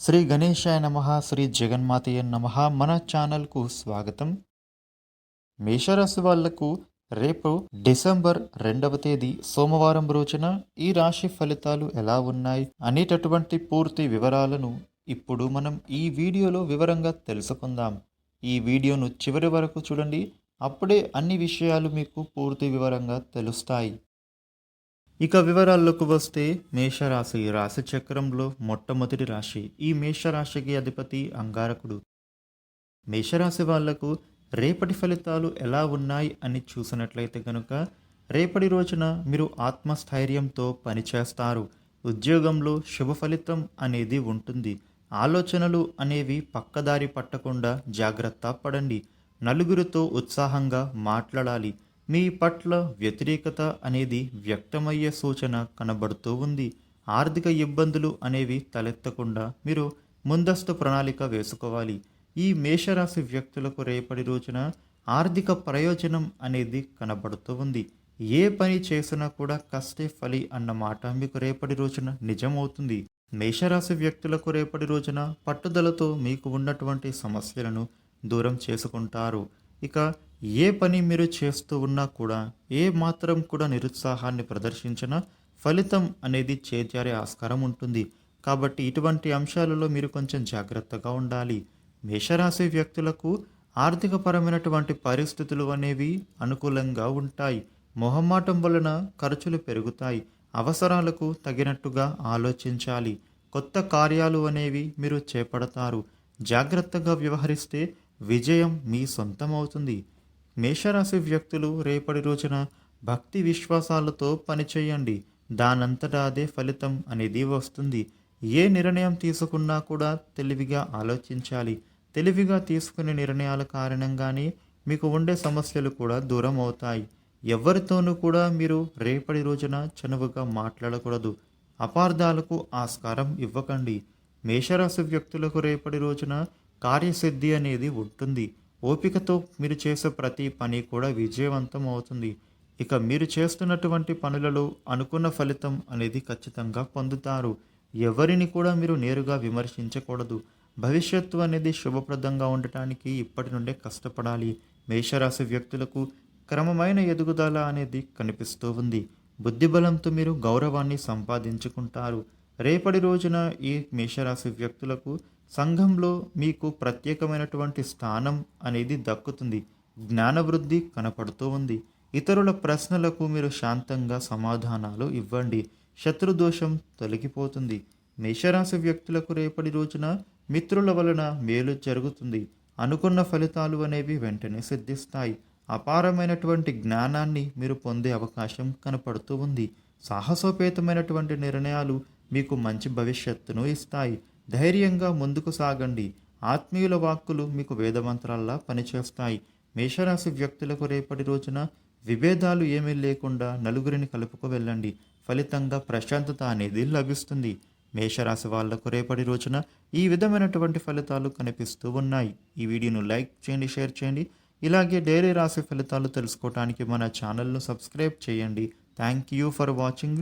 శ్రీ గణేశాయ నమ శ్రీ జగన్మాతయ్య నమ మన ఛానల్కు స్వాగతం. మేషరాశి వాళ్ళకు రేపు డిసెంబర్ రెండవ తేదీ సోమవారం రోజున ఈ రాశి ఫలితాలు ఎలా ఉన్నాయి అనేటటువంటి పూర్తి వివరాలను ఇప్పుడు మనం ఈ వీడియోలో వివరంగా తెలుసుకుందాం. ఈ వీడియోను చివరి వరకు చూడండి. అప్పుడే అన్ని విషయాలు మీకు పూర్తి వివరంగా తెలుస్తాయి. ఇక వివరాల్లోకి వస్తే మేషరాశి రాశి చక్రంలో మొట్టమొదటి రాశి ఈ మేషరాశికి అధిపతి అంగారకుడు. మేషరాశి వాళ్ళకు రేపటి ఫలితాలు ఎలా ఉన్నాయి అని చూసినట్లయితే కనుక రేపటి రోజున మీరు ఆత్మస్థైర్యంతో పనిచేస్తారు ఉద్యోగంలో శుభ ఫలితం అనేది ఉంటుంది. ఆలోచనలు అనేవి పక్కదారి పట్టకుండా జాగ్రత్త పడండి. నలుగురితో ఉత్సాహంగా మాట్లాడాలి. మీ పట్ల వ్యతిరేకత అనేది వ్యక్తమయ్యే సూచన కనబడుతూ ఉంది. ఆర్థిక ఇబ్బందులు అనేవి తలెత్తకుండా మీరు ముందస్తు ప్రణాళిక వేసుకోవాలి. ఈ మేషరాశి వ్యక్తులకు రేపటి రోజున ఆర్థిక ప్రయోజనం అనేది కనబడుతూ ఉంది. ఏ పని చేసినా కూడా కష్టే ఫలి అన్న మాట మీకు రేపటి రోజున నిజమవుతుంది. మేషరాశి వ్యక్తులకు రేపటి రోజున పట్టుదలతో మీకు ఉన్నటువంటి సమస్యలను దూరం చేసుకుంటారు. ఇక ఏ పని మీరు చేస్తూ ఉన్నా కూడా ఏ మాత్రం కూడా నిరుత్సాహాన్ని ప్రదర్శించినా ఫలితం అనేది చేజారే ఆస్కారం ఉంటుంది. కాబట్టి ఇటువంటి అంశాలలో మీరు కొంచెం జాగ్రత్తగా ఉండాలి. మేషరాశి వ్యక్తులకు ఆర్థికపరమైనటువంటి పరిస్థితులు అనేవి అనుకూలంగా ఉంటాయి. మొహమాటం వలన ఖర్చులు పెరుగుతాయి. అవసరాలకు తగినట్టుగా ఆలోచించాలి. కొత్త కార్యాలు అనేవి మీరు చేపడతారు. జాగ్రత్తగా వ్యవహరిస్తే విజయం మీ సొంతమవుతుంది. మేషరాశి వ్యక్తులు రేపటి రోజున భక్తి విశ్వాసాలతో పనిచేయండి. దానంతటా అదే ఫలితం అనేది వస్తుంది. ఏ నిర్ణయం తీసుకున్నా కూడా తెలివిగా ఆలోచించాలి. తెలివిగా తీసుకునే నిర్ణయాల కారణంగానే మీకు ఉండే సమస్యలు కూడా దూరం అవుతాయి. ఎవరితోనూ కూడా మీరు రేపటి రోజున చనువుగా మాట్లాడకూడదు. అపార్థాలకు ఆస్కారం ఇవ్వకండి. మేషరాశి వ్యక్తులకు రేపటి రోజున కార్యసిద్ధి అనేది ఉంటుంది. ఓపికతో మీరు చేసే ప్రతి పని కూడా విజయవంతం అవుతుంది. ఇక మీరు చేస్తున్నటువంటి పనులలో అనుకున్న ఫలితం అనేది ఖచ్చితంగా పొందుతారు. ఎవరిని కూడా మీరు నేరుగా విమర్శించకూడదు. భవిష్యత్తు అనేది శుభప్రదంగా ఉండటానికి ఇప్పటి నుండే కష్టపడాలి. మేషరాశి వ్యక్తులకు క్రమమైన ఎదుగుదల అనేది కనిపిస్తూ ఉంది. బుద్ధిబలంతో మీరు గౌరవాన్ని సంపాదించుకుంటారు. రేపటి రోజున ఈ మేషరాశి వ్యక్తులకు సంఘంలో మీకు ప్రత్యేకమైనటువంటి స్థానం అనేది దక్కుతుంది. జ్ఞానవృద్ధి కనపడుతూ ఉంది. ఇతరుల ప్రశ్నలకు మీరు శాంతంగా సమాధానాలు ఇవ్వండి. శత్రుదోషం తొలగిపోతుంది. మేషరాశి వ్యక్తులకు రేపటి రోజున మిత్రుల వలన మేలు జరుగుతుంది. అనుకున్న ఫలితాలు అనేవి వెంటనే సిద్ధిస్తాయి. అపారమైనటువంటి జ్ఞానాన్ని మీరు పొందే అవకాశం కనపడుతూ ఉంది. సాహసోపేతమైనటువంటి నిర్ణయాలు మీకు మంచి భవిష్యత్తును ఇస్తాయి. ధైర్యంగా ముందుకు సాగండి. ఆత్మీయుల వాక్కులు మీకు వేదమంత్రాల్లా పనిచేస్తాయి. మేషరాశి వ్యక్తులకు రేపటి రోజున విభేదాలు ఏమీ లేకుండా నలుగురిని కలుపుకు వెళ్ళండి. ఫలితంగా ప్రశాంతత అనేది లభిస్తుంది. మేషరాశి వాళ్ళకు రేపటి రోజున ఈ విధమైనటువంటి ఫలితాలు కనిపిస్తూ ఉన్నాయి. ఈ వీడియోను లైక్ చేయండి షేర్ చేయండి. ఇలాగే డైరీ రాశి ఫలితాలు తెలుసుకోవడానికి మన ఛానల్ను సబ్స్క్రైబ్ చేయండి. Thank you for watching.